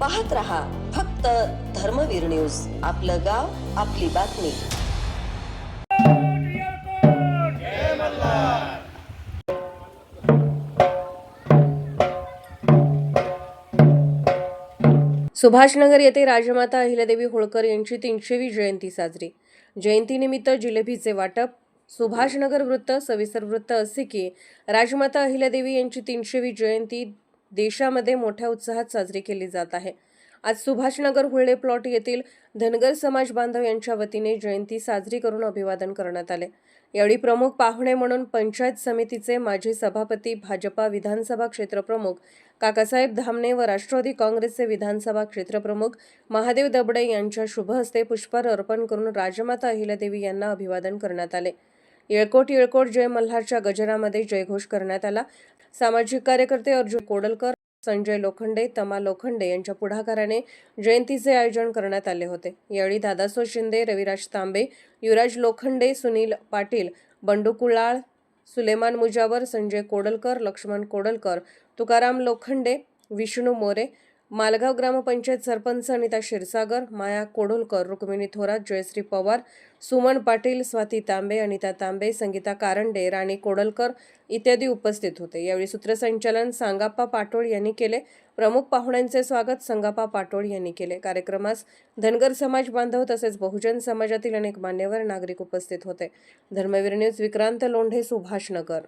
पाहत रहा फक्त धर्मवीर न्यूज. आपलं गाव आपली बातमी. सुभाषनगर येथे राजमाता अहिल्यादेवी होळकर यांची तीनशेवी जयंती साजरी. जयंतीनिमित्त जिलेबीचे वाटप सुभाषनगर वृत्त सविस्तर वृत्त असे की राजमाता अहिल्यादेवी यांची तीनशेवी जयंती देशामध्ये मोठ्या उत्साहात साजरी केली जात आहे. आज सुभाषनगर हुळे प्लॉट येथील धनगर समाज बांधव यांच्या वतीने जयंती साजरी करून अभिवादन करण्यात आले. यावेळी प्रमुख पाहुणे म्हणून पंचायत समितीचे माजी सभापती भाजपा विधानसभा क्षेत्रप्रमुख काकासाहेब धामणे व राष्ट्रवादी काँग्रेसचे विधानसभा क्षेत्रप्रमुख महादेव दबडे यांच्या शुभ हस्ते पुष्पहार अर्पण करून राजमाता अहिल्यादेवी यांना अभिवादन करण्यात आले. येळकोट येळकोट जय मल्हारच्या गजरामध्ये जयघोष करण्यात आला. सामाजिक कार्यकर्ते अर्जुन कोडलकर संजय लोखंडे तमा लोखंडे यांच्या पुढाकाराने जयंतीचे आयोजन करण्यात आले होते. यावेळी दादासो शिंदे रविराज तांबे युवराज लोखंडे सुनील पाटील बंडू कुळाळ सुलेमान मुजावर संजय कोडलकर लक्ष्मण कोडलकर तुकाराम लोखंडे विष्णू मोरे मालगाव ग्रामपंचायत सरपंच अनिता क्षीरसागर माया कोडोलकर रुक्मिणी थोरात जयश्री पवार सुमन पाटील स्वाती तांबे अनिता तांबे संगीता कारंडे राणी कोडलकर इत्यादी उपस्थित होते. यावेळी सूत्रसंचालन सांगाप्पा पाटोळ यांनी केले. प्रमुख पाहुण्यांचे स्वागत संगाप्पा पाटोळ यांनी केले. कार्यक्रमास धनगर समाज बांधव तसेच बहुजन समाजातील अनेक मान्यवर नागरिक उपस्थित होते. धर्मवीर न्यूज विक्रांत लोंढे सुभाषनगर.